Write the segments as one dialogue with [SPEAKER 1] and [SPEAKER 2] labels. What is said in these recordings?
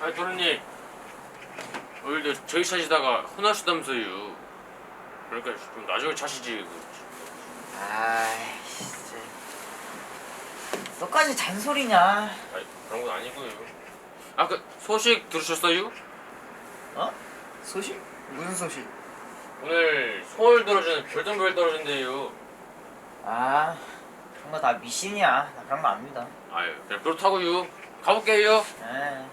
[SPEAKER 1] 아니 도련님 오늘도 저희 차시다가 혼나시다면서요 그러니까 좀 나중에 차시지 그.
[SPEAKER 2] 아이, 진짜. 너까지 잔소리냐?
[SPEAKER 1] 아니 그런 건 아니고요 아그 소식 들으셨어요?
[SPEAKER 2] 어? 소식? 무슨 소식?
[SPEAKER 1] 오늘 서울 떨어지는 별똥별 떨어진대요
[SPEAKER 2] 아, 그런 거 다 미신이야. 나 그런 거안 믿어.
[SPEAKER 1] 아유 그냥 그렇다고요 가볼게요
[SPEAKER 2] 에이.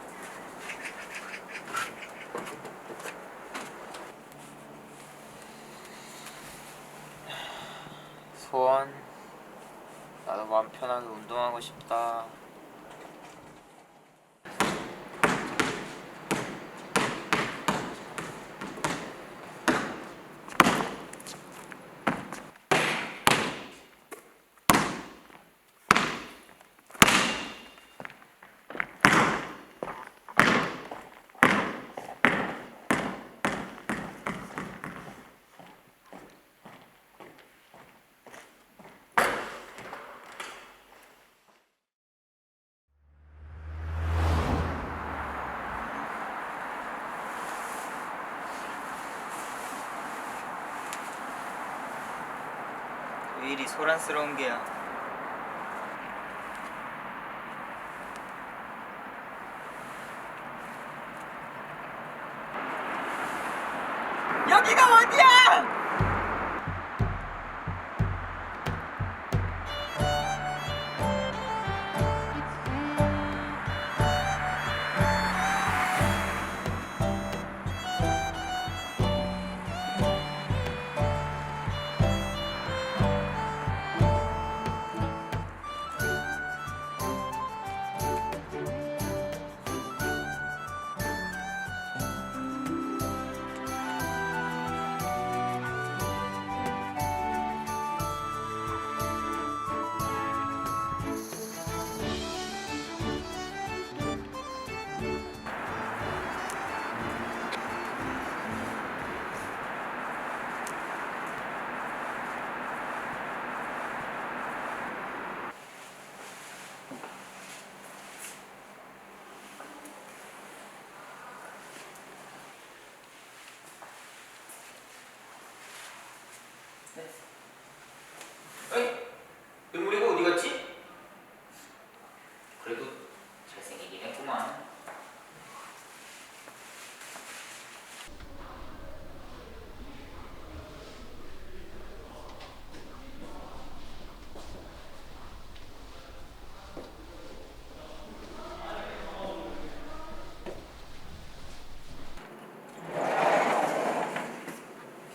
[SPEAKER 2] 소원 나도 마음 편하게 운동하고 싶다 왜 이리 소란스러운 게야 여기가 어디야?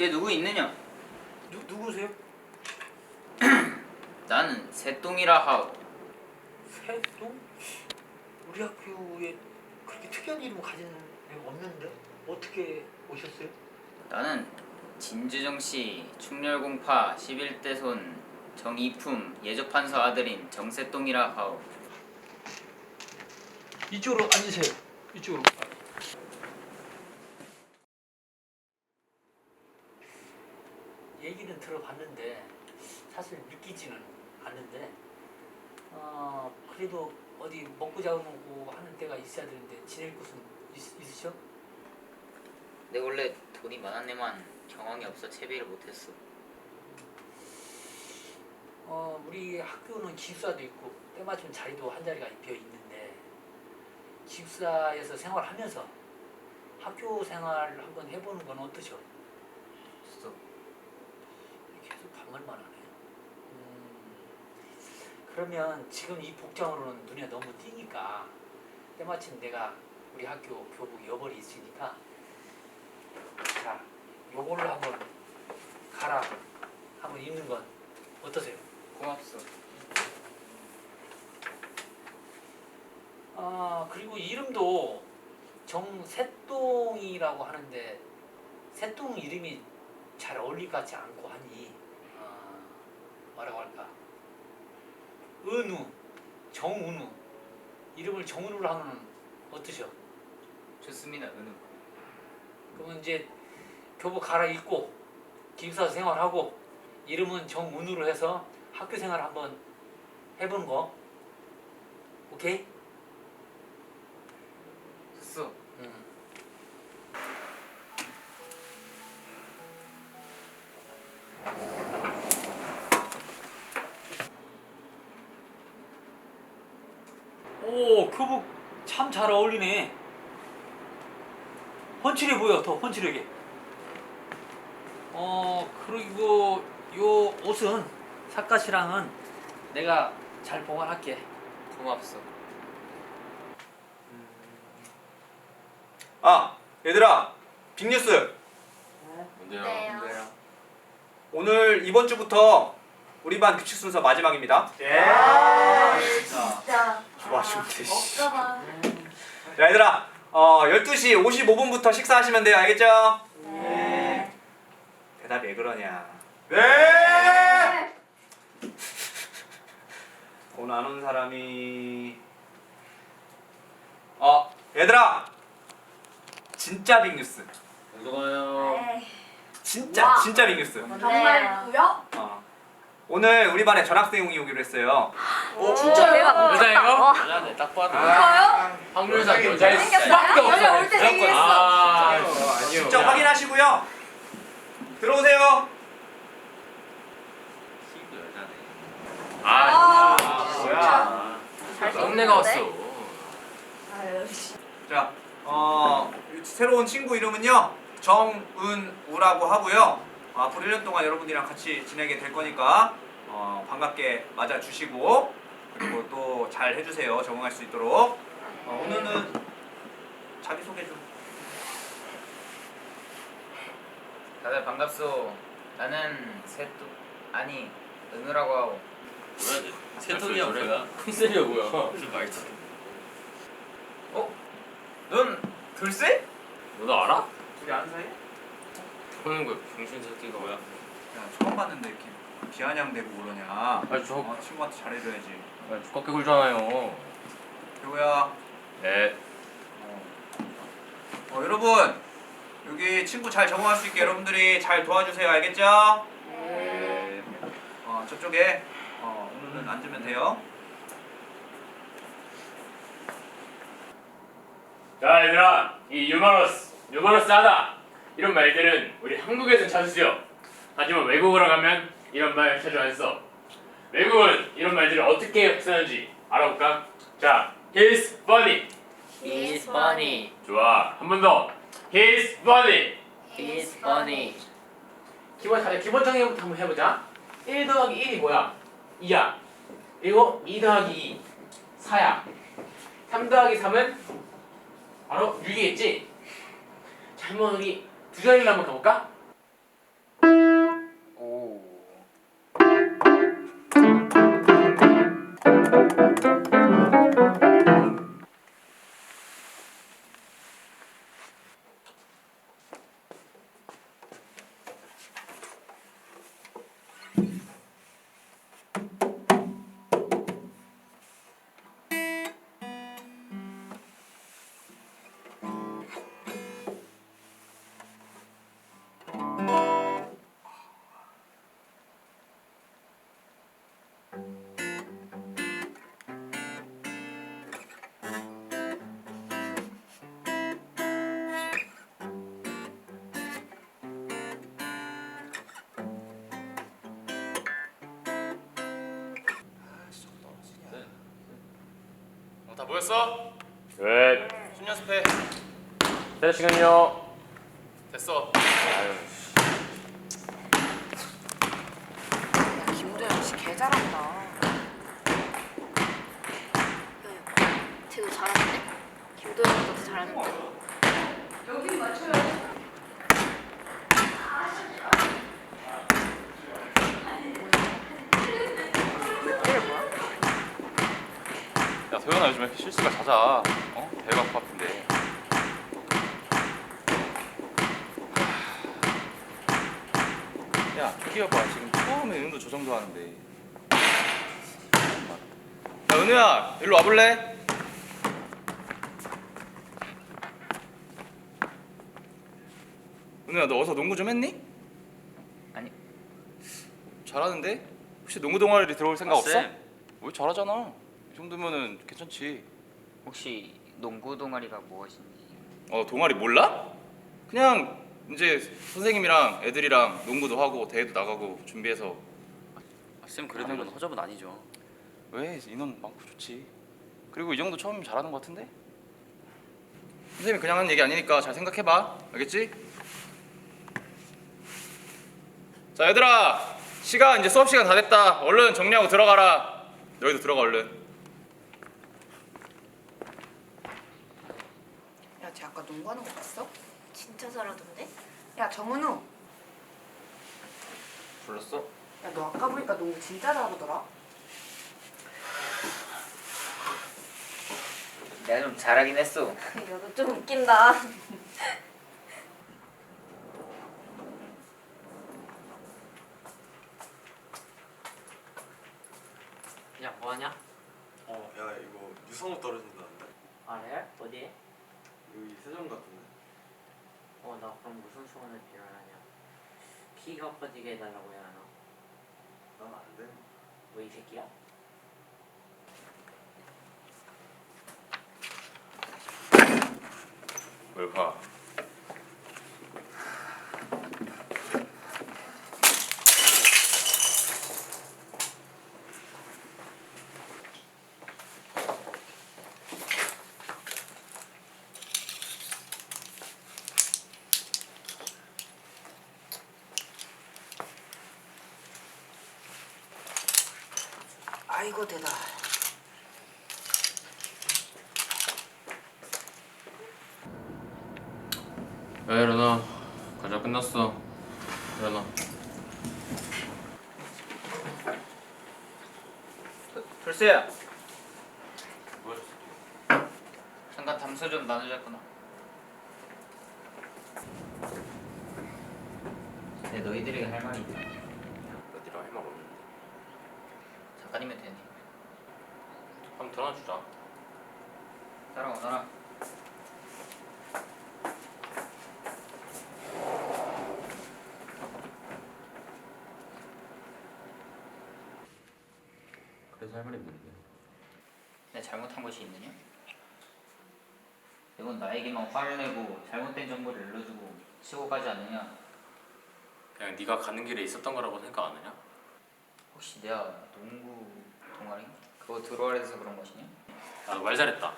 [SPEAKER 3] 걔 누구 있느냐?
[SPEAKER 2] 누, 누구세요?
[SPEAKER 3] 나는 새똥이라 하오.
[SPEAKER 4] 새똥? 우리 학교에 그렇게 특이한 이름 가진 애가 없는데 어떻게 오셨어요?
[SPEAKER 3] 나는 진주정 씨 충렬공파 11대 손 정이품 예조판서 아들인 정새똥이라 하오.
[SPEAKER 4] 이쪽으로 앉으세요. 이쪽으로. 얘기는 들어봤는데 사실 믿기지는 않는데 어, 그래도 어디 먹고 자고 하는 데가 있어야 되는데 지낼 곳은 있, 있으셔?
[SPEAKER 3] 내 원래 돈이 많았네만 경황이 없어 채비를 못했어.
[SPEAKER 4] 어, 우리 학교는 기숙사도 있고 때마침 자리도 한 자리가 비어 있는데 기숙사에서 생활하면서 학교 생활 한번 해보는 건 어떠셔?
[SPEAKER 3] 없어.
[SPEAKER 4] 반말만 하네. 음, 그러면 지금 이 복장으로는 눈에 너무 띄니까 때마침 내가 우리 학교 교복 여벌이 있으니까 자 요걸로 한번 가라 한번 입는 건 어떠세요?
[SPEAKER 3] 고맙소.
[SPEAKER 4] 아 그리고 이름도 정새똥이라고 하는데 새똥 이름이 잘 어울릴 것 같지 않고 뭐라고 할까 은우 정은우 이름을 정은우로 하면 어떠셔?
[SPEAKER 3] 좋습니다, 은우.
[SPEAKER 4] 그러면 이제 교복 갈아입고 기숙사 생활하고 이름은 정은우로 해서 학교 생활 한번 해보는 거 오케이?
[SPEAKER 5] 없어.
[SPEAKER 4] 응. 오, 교복 참 잘 어울리네. 훤칠해 보여, 더 훤칠하게. 어, 그리고 요 옷은 사카시랑은 내가 잘 보관할게.
[SPEAKER 5] 고맙소.
[SPEAKER 6] 아 얘들아 빅뉴스
[SPEAKER 5] 뭔데요?
[SPEAKER 2] 뭐야?
[SPEAKER 6] 오늘 이번 주부터 우리 반 규칙 순서 마지막입니다
[SPEAKER 7] 아,
[SPEAKER 6] 좋아 죽대
[SPEAKER 8] 먹다가
[SPEAKER 6] 자 얘들아 어 12시 55분부터 식사하시면 돼요 알겠죠?
[SPEAKER 8] 네.
[SPEAKER 6] 대답이 왜 그러냐
[SPEAKER 8] 네.
[SPEAKER 6] 오늘 안 온 사람이 어 얘들아 진짜 빅뉴스
[SPEAKER 5] 운동하요.
[SPEAKER 8] 네.
[SPEAKER 6] 진짜
[SPEAKER 8] 와.
[SPEAKER 6] 진짜 빅뉴스
[SPEAKER 8] 정말고요?
[SPEAKER 6] 어. 오늘 우리 반에 전학생이 오기로 했어요
[SPEAKER 8] 오 진짜요?
[SPEAKER 5] 여자예요?
[SPEAKER 4] 여자네, 딱 봐도.
[SPEAKER 5] 확률상 여자일
[SPEAKER 8] 생겼어요?
[SPEAKER 5] 수밖에 없어요.
[SPEAKER 8] 여자 올때. 생겼어.
[SPEAKER 5] 아, 아니요.
[SPEAKER 6] 직접 확인하시고요 들어오세요
[SPEAKER 5] 아,
[SPEAKER 8] 아,
[SPEAKER 5] 뭐야? 썸네가 왔어.
[SPEAKER 8] 아유 씨.
[SPEAKER 6] 자, 어, 새로운 친구 이름은요 정은우라고 하고요. 어, 앞으로 1년 동안 여러분들이랑 같이 지내게 될 거니까 어, 반갑게 맞아 주시고 그리고 또 잘 해주세요. 적응할 수 있도록. 어, 오늘은 자기 소개 좀.
[SPEAKER 2] 다들 반갑소. 나는 세뚜 아니 은우라고 하고
[SPEAKER 5] 세통이야 뭐야? 컨셉이야 뭐야?
[SPEAKER 2] 어? 넌 둘세?
[SPEAKER 5] 너나 알아?
[SPEAKER 6] 둘이 아는 사이?
[SPEAKER 5] 보는 거야 병신 새끼가 뭐야?
[SPEAKER 6] 야, 처음 봤는데 이렇게 비아냥대고 그러냐.
[SPEAKER 5] 아니 저
[SPEAKER 6] 어, 친구한테 잘해줘야지.
[SPEAKER 5] 아니, 죽게 굴잖아요.
[SPEAKER 6] 교우야.
[SPEAKER 5] 네.
[SPEAKER 6] 어. 어, 여러분 여기 친구 잘 적응할 수 있게 여러분들이 잘 도와주세요. 알겠죠?
[SPEAKER 5] 네.
[SPEAKER 6] 어, 저쪽에 어, 오늘은 앉으면 돼요.
[SPEAKER 9] 자 얘들아 이 유머러스 유머러스 하다 이런 말들은 우리 한국에서 자주 쓰여 하지만 외국으로 가면 이런 말 자주 안 써 외국은 이런 말들을 어떻게 쓰는지 알아볼까? 자 He's funny
[SPEAKER 2] He's funny.
[SPEAKER 9] 좋아 한 번 더 He's funny
[SPEAKER 2] He's funny.
[SPEAKER 5] 기본 다들 기본 정의부터 한번 해보자. 1 더하기 1이 뭐야? 2야. 그리고 2 더하기 2 4야. 3 더하기 3은 바로 6이겠지? 자 한번 우리 두 자리를 한번 가볼까? 어, 다 모였어? 굿순 연습해.
[SPEAKER 9] 자 시간요
[SPEAKER 5] 됐어.
[SPEAKER 8] 김도영 씨 개 잘한다. 쟤도 잘하는데? 김도영보다 더 잘하는데?
[SPEAKER 10] 야 도현아 요즘 왜 이렇게 실수가 잦아 어? 배가 아파 아픈데 야 끼워봐 지금 처음에 은우도 저 정도 하는데 야 은우야 일로 와볼래? 은우야 너 어서 농구 좀 했니?
[SPEAKER 2] 아니.
[SPEAKER 10] 잘하는데? 혹시 농구 동아리 들어올 생각
[SPEAKER 2] 아,
[SPEAKER 10] 없어?
[SPEAKER 2] 쌤.
[SPEAKER 10] 왜 잘하잖아 이 정도면은 괜찮지
[SPEAKER 2] 혹시 농구 동아리가 무엇인지
[SPEAKER 10] 어 동아리 몰라? 그냥 이제 선생님이랑 애들이랑 농구도 하고 대회도 나가고 준비해서
[SPEAKER 11] 아, 쌤 그래도 이건 허접은 아니죠.
[SPEAKER 10] 왜 인원 많고 좋지 그리고 이 정도 처음이면 잘하는 것 같은데? 선생님이 그냥 하는 얘기 아니니까 잘 생각해봐 알겠지? 자 얘들아 시간 이제 수업 시간 다 됐다 얼른 정리하고 들어가라 너희도 들어가 얼른
[SPEAKER 12] 야, 쟤 아까 농구하는 거 봤어?
[SPEAKER 13] 진짜 잘하던데?
[SPEAKER 12] 야, 정은우.
[SPEAKER 2] 불렀어?
[SPEAKER 12] 야, 너 아까 보니까 농구 진짜 잘하더라.
[SPEAKER 2] 내가 좀 잘하긴 했어.
[SPEAKER 13] 야, 너 좀 웃긴다.
[SPEAKER 1] 야 뭐하냐?
[SPEAKER 14] 어, 야 이거 유성우 떨어진다는데?
[SPEAKER 1] 아 레알? 어디에?
[SPEAKER 14] 여기 세종 같은데?
[SPEAKER 1] 어 나 그럼 무슨 소원을 빌어야 하냐? 퍼지게 해달라고 해야 하나?
[SPEAKER 14] 난 안 돼.
[SPEAKER 1] 뭐 이 새끼야?
[SPEAKER 10] 뭘 봐?
[SPEAKER 12] 아이고, 대다.
[SPEAKER 5] 야 일어나 과자 끝났어 일어나
[SPEAKER 2] 돌쇠야.
[SPEAKER 5] 뭐야
[SPEAKER 2] 잠깐 담소 좀 나누자꾸나. 네, 너희들에게 할 말이 있다.
[SPEAKER 5] 어디로 할말 없는데
[SPEAKER 2] 잠깐이면 되니.
[SPEAKER 5] 한번 들어주자
[SPEAKER 2] 따라오너라.
[SPEAKER 5] 그래서 할 말이 뭔데
[SPEAKER 2] 내 잘못한 것이 있느냐? 이건 나에게만 화를 내고 잘못된 정보를 일러주고 치고 가지 않느냐?
[SPEAKER 5] 그냥 네가 가는 길에 있었던 거라고 생각 안 하냐?
[SPEAKER 2] 혹시 내가 농구 동아리? 그거 들어와서 그런 것이냐?
[SPEAKER 5] 야너말 잘했다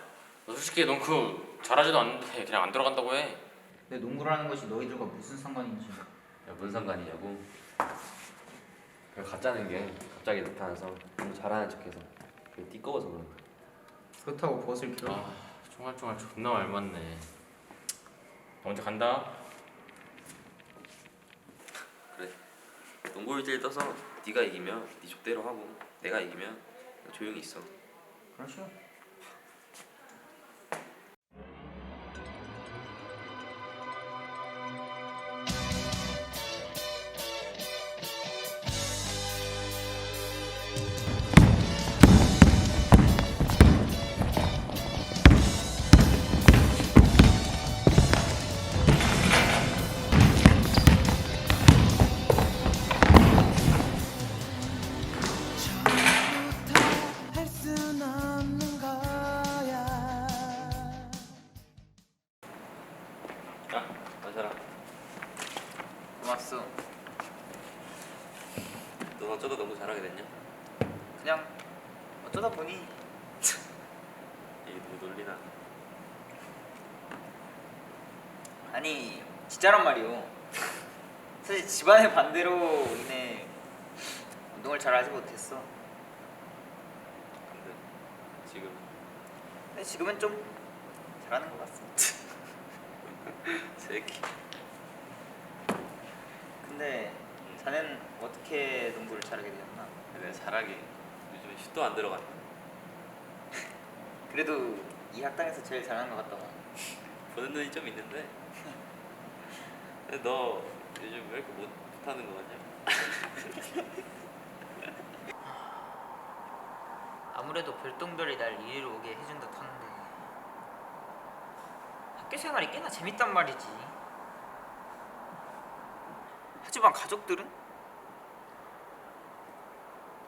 [SPEAKER 5] 너 솔직히 농구 잘하지도 않는데 그냥 안 들어간다고 해
[SPEAKER 2] 내 농구라는 것이 너희들과 무슨 상관인지
[SPEAKER 15] 야, 뭔 상관이냐고? 그 가짜는 게 갑자기 나타나서 너무 잘하는 척해서 그게 띠꺼워서 그런 거야.
[SPEAKER 2] 그렇다고 벗을 필요
[SPEAKER 5] 아 총알총알 존나 말 맞네 나 먼저 간다
[SPEAKER 15] 그래. 농구 일대일 떠서 네가 이기면 네 족대로 하고 내가 이기면 조용히 있어.
[SPEAKER 2] 그렇죠 진짜란 말이오 사실 집안의 반대로 인해 운동을 잘 하지 못했어
[SPEAKER 15] 근데 지금
[SPEAKER 2] 근데 지금은 좀 잘하는 것 같습니다
[SPEAKER 15] 새끼.
[SPEAKER 2] 근데 자넨 어떻게 농구를 잘하게 되었나?
[SPEAKER 15] 내가 잘하게 요즘에 슛도 안 들어간다.
[SPEAKER 2] 그래도 이 학당에서 제일 잘하는 것 같다
[SPEAKER 15] 보는 눈이 좀 있는데. 너 요즘 왜 이렇게 못- 못하는 거 같냐?
[SPEAKER 3] 아무래도 별똥별이 날 이리로 오게 해준 듯 하는데 학교 생활이 꽤나 재밌단 말이지 하지만 가족들은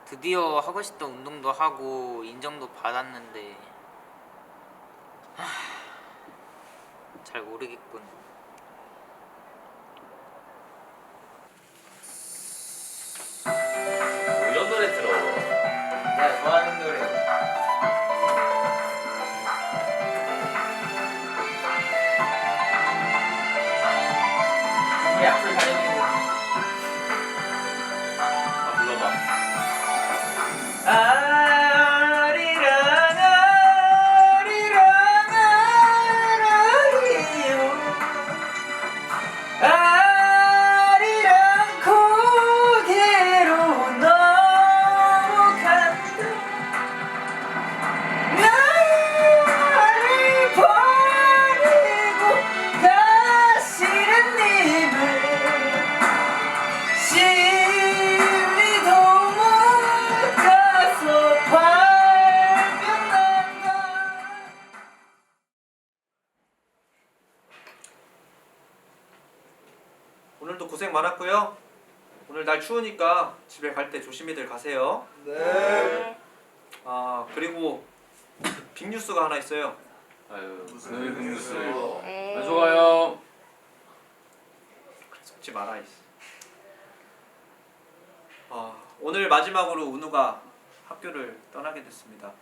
[SPEAKER 3] 드디어 하고 싶던 운동도 하고 인정도 받았는데 하, 잘 모르겠군.
[SPEAKER 6] 오늘 날 추우니까 집에 갈 때 조심히들 가세요.
[SPEAKER 14] 네.
[SPEAKER 6] 아 그리고 빅뉴스가 하나 있어요.
[SPEAKER 15] 아유
[SPEAKER 14] 무슨
[SPEAKER 15] 그 뉴스.
[SPEAKER 13] 에이.
[SPEAKER 5] 안 속아요.
[SPEAKER 6] 속지 마라 이씨. 아 오늘 마지막으로 은우가 학교를 떠나게 됐습니다.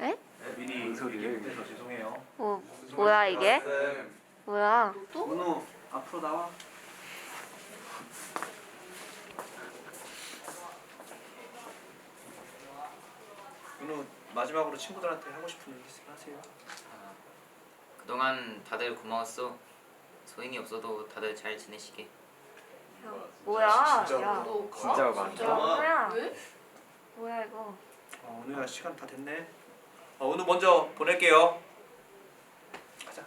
[SPEAKER 13] 에?
[SPEAKER 6] 미리 소리를 죄송해요.
[SPEAKER 13] 어, 뭐야 이게?
[SPEAKER 14] 쌤.
[SPEAKER 13] 뭐야?
[SPEAKER 6] 은우 앞으로 나와. 은우 마지막으로 친구들한테 하고 싶은 얘기 있으면 하세요.
[SPEAKER 3] 아, 그동안 다들 고마웠어. 소인이 없어도 다들 잘 지내시게.
[SPEAKER 13] 뭐야?
[SPEAKER 14] 진짜로.
[SPEAKER 13] 야,
[SPEAKER 15] 진짜 많다.
[SPEAKER 13] 뭐야? 뭐야 이거?
[SPEAKER 6] 어, 은우야 시간 다 됐네. 어, 은우 먼저 보낼게요. 가자.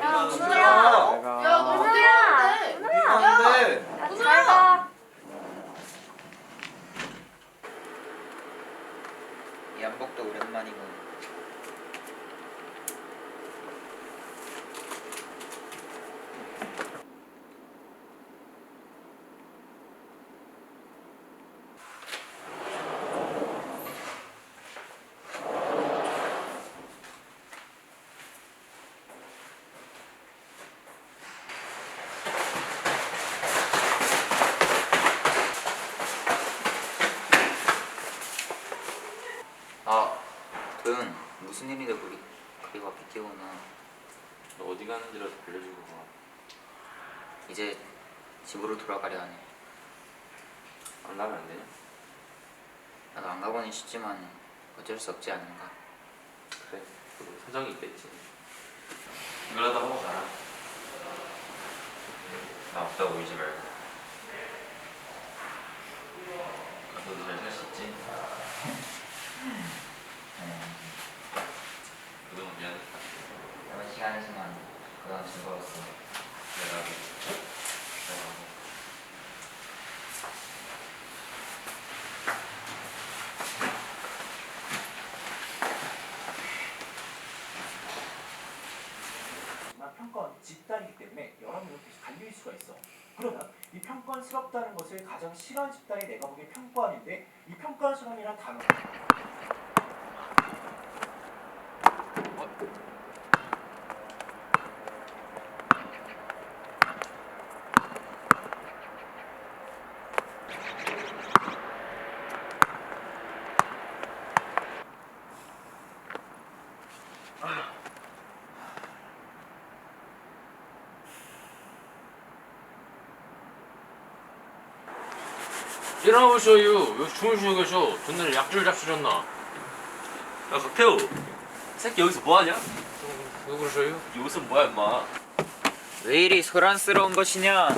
[SPEAKER 13] 야, 은우야.
[SPEAKER 14] 야,
[SPEAKER 13] 너 은우야. 은우야.
[SPEAKER 14] 가는데?
[SPEAKER 13] 야, 잘 가.
[SPEAKER 3] 이 한복도 오랜만이고. 아, 도현 무슨 일인데 그리 그리 와 비키구나.
[SPEAKER 15] 너 어디 가는지라도 알려주고 가.
[SPEAKER 3] 이제 집으로 돌아가려 하네.
[SPEAKER 15] 안 나면 안 되냐?
[SPEAKER 3] 나도 안 가고는 싶지만 어쩔 수 없지 않은가.
[SPEAKER 15] 그래. 그리고 사정이 있겠지. 이거라도 하고 가라. 나 없다고 울지 말고. 너도 잘있지? 그동안 미안했다.
[SPEAKER 3] 이번 시간이지만 그동안 즐거웠어.
[SPEAKER 15] 내가 내가
[SPEAKER 16] 평가원 집단이기 때문에 여러 명이 계속 갈릴 수가 있어. 그러면 이 평가원스럽다는 것을 가장 싫어하는 집단이 내가 보기엔 평가원인데 이 평가원스러움이란 단어
[SPEAKER 5] 일어나보셔요. 왜 주무시고 계셔? 전날 약줄 잡수셨나?
[SPEAKER 15] 야 박태우 새끼 여기서 뭐하냐?
[SPEAKER 5] 왜 그러셔요?
[SPEAKER 15] 이 옷은 뭐야 임마
[SPEAKER 3] 왜 이리 소란스러운 것이냐?